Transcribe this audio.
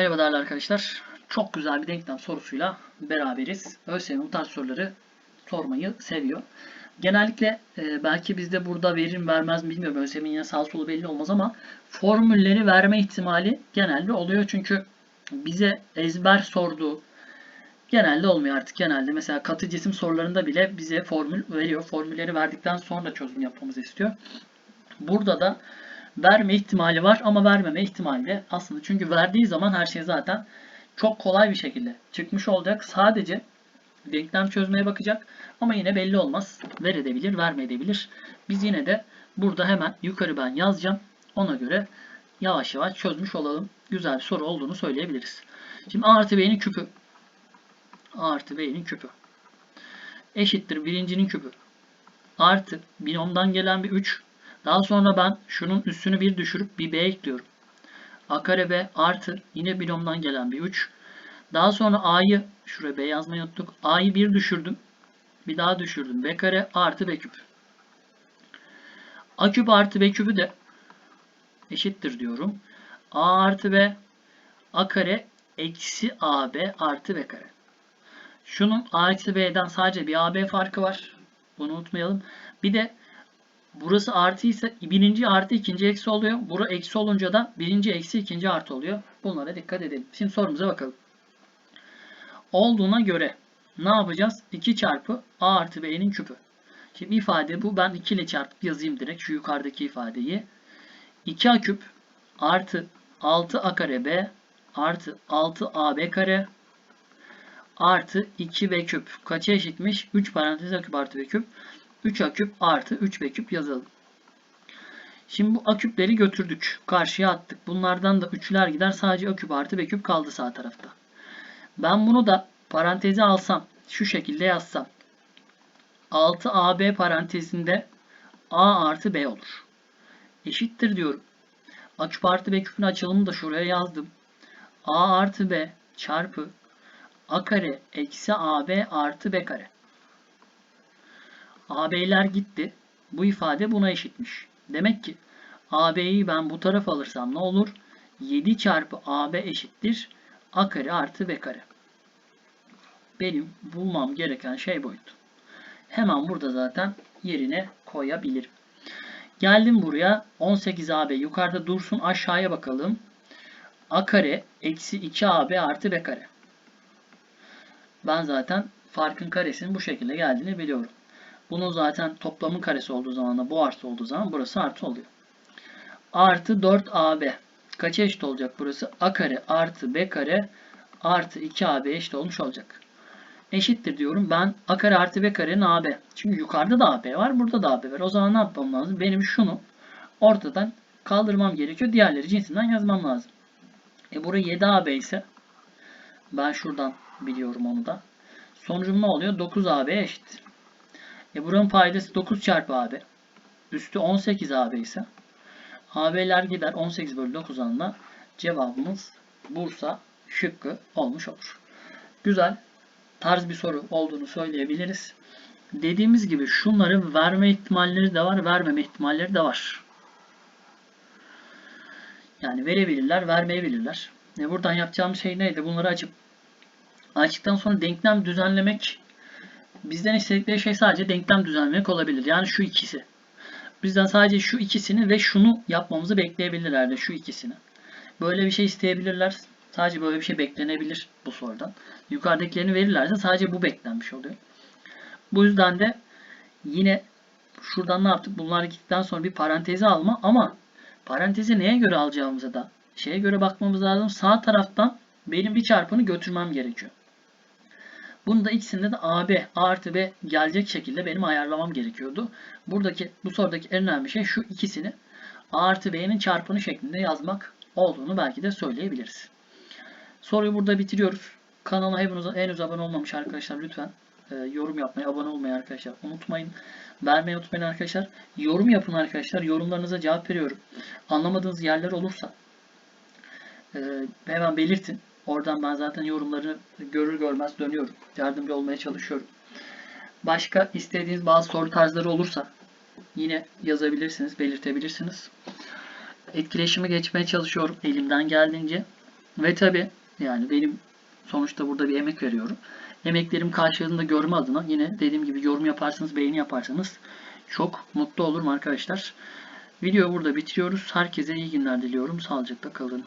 Merhaba değerli arkadaşlar. Çok güzel bir denklem sorusuyla beraberiz. ÖSYM bu tarz soruları sormayı seviyor. Genellikle e, belki bizde burada verir mi vermez mi bilmiyorum. ÖSYM'in yine sağ solu belli olmaz ama formülleri verme ihtimali genelde oluyor. Çünkü bize ezber sorduğu genelde olmuyor artık. Genelde mesela katı cisim sorularında bile bize formül veriyor. Formülleri verdikten sonra çözüm yapmamızı istiyor. Burada da verme ihtimali var ama vermeme ihtimali de aslında çünkü verdiği zaman her şey zaten çok kolay bir şekilde çıkmış olacak. Sadece denklem çözmeye bakacak ama yine belli olmaz. Verebilir, vermeyebilir. Biz yine de burada hemen yukarı ben yazacağım. Ona göre yavaş yavaş çözmüş olalım. Güzel bir soru olduğunu söyleyebiliriz. Şimdi A artı B'nin küpü. A artı B'nin küpü. Eşittir birincinin küpü. Artı binomdan gelen bir 3 daha sonra ben şunun üstünü bir düşürüp bir b ekliyorum. a kare b artı yine binomdan gelen bir 3. Daha sonra a'yı şuraya b yazmayı unuttuk. a'yı bir düşürdüm. Bir daha düşürdüm. b kare artı b küp. a küp artı b küpü de eşittir diyorum. a artı b a kare eksi ab artı b kare. Şunun a eksi b'den sadece bir ab farkı var. Bunu unutmayalım. Bir de Burası artı ise birinci artı ikinci eksi oluyor. Bura eksi olunca da birinci eksi ikinci artı oluyor. Bunlara dikkat edelim. Şimdi sorumuza bakalım. Olduğuna göre ne yapacağız? 2 çarpı a artı b'nin küpü. Şimdi ifade bu. Ben 2 ile çarpıp yazayım direkt şu yukarıdaki ifadeyi. 2a küp artı 6a kare b artı 6ab kare artı 2b küp. Kaça eşitmiş? 3 parantez a küp artı b küp. 3 a küp artı 3 b küp yazalım. Şimdi bu a küpleri götürdük. Karşıya attık. Bunlardan da 3'ler gider. Sadece a küp artı b küp kaldı sağ tarafta. Ben bunu da paranteze alsam. Şu şekilde yazsam. 6ab parantezinde a artı b olur. Eşittir diyorum. a küp artı b küpün açılımını da şuraya yazdım. a artı b çarpı a kare eksi ab artı b kare. AB'ler gitti. Bu ifade buna eşitmiş. Demek ki AB'yi ben bu tarafa alırsam ne olur? 7 çarpı AB eşittir. A kare artı B kare. Benim bulmam gereken şey buydu. Hemen burada zaten yerine koyabilirim. Geldim buraya. 18AB yukarıda dursun. Aşağıya bakalım. A kare eksi 2AB artı B kare. Ben zaten farkın karesinin bu şekilde geldiğini biliyorum. Bunun zaten toplamın karesi olduğu zaman da bu artı olduğu zaman burası artı oluyor. Artı 4AB. Kaça eşit olacak burası? A kare artı B kare artı 2AB eşit olmuş olacak. Eşittir diyorum. Ben A kare artı B karenin AB. Çünkü yukarıda da AB var. Burada da AB var. O zaman ne yapmam lazım? Benim şunu ortadan kaldırmam gerekiyor. Diğerleri cinsinden yazmam lazım. E burası 7AB ise ben şuradan biliyorum onu da. Sonucum ne oluyor? 9AB eşit. E buranın paydası 9 çarpı AB. Üstü 18 AB ise AB'ler gider 18 bölü 9 anla cevabımız Bursa şıkkı olmuş olur. Güzel tarz bir soru olduğunu söyleyebiliriz. Dediğimiz gibi şunları verme ihtimalleri de var, vermeme ihtimalleri de var. Yani verebilirler, vermeyebilirler. E buradan yapacağım şey neydi? Bunları açıp açtıktan sonra denklem düzenlemek Bizden istedikleri şey sadece denklem düzenlemek olabilir. Yani şu ikisi. Bizden sadece şu ikisini ve şunu yapmamızı bekleyebilirler de şu ikisini. Böyle bir şey isteyebilirler. Sadece böyle bir şey beklenebilir bu sorudan. Yukarıdakilerini verirlerse sadece bu beklenmiş oluyor. Bu yüzden de yine şuradan ne yaptık? Bunlar gittikten sonra bir parantezi alma ama parantezi neye göre alacağımıza da şeye göre bakmamız lazım. Sağ taraftan benim bir çarpanı götürmem gerekiyor. Bunu da ikisinde de AB A artı B gelecek şekilde benim ayarlamam gerekiyordu. Buradaki bu sorudaki en önemli şey şu ikisini A artı B'nin çarpımı şeklinde yazmak olduğunu belki de söyleyebiliriz. Soruyu burada bitiriyoruz. Kanala henüz, abone olmamış arkadaşlar lütfen e, yorum yapmayı, abone olmayı arkadaşlar unutmayın. Vermeyi unutmayın arkadaşlar. Yorum yapın arkadaşlar. Yorumlarınıza cevap veriyorum. Anlamadığınız yerler olursa e, hemen belirtin. Oradan ben zaten yorumları görür görmez dönüyorum. Yardımcı olmaya çalışıyorum. Başka istediğiniz bazı soru tarzları olursa yine yazabilirsiniz, belirtebilirsiniz. Etkileşimi geçmeye çalışıyorum elimden geldiğince. Ve tabi yani benim sonuçta burada bir emek veriyorum. Emeklerim karşılığında görme adına yine dediğim gibi yorum yaparsanız, beğeni yaparsanız çok mutlu olurum arkadaşlar. Videoyu burada bitiriyoruz. Herkese iyi günler diliyorum. Sağlıcakla kalın.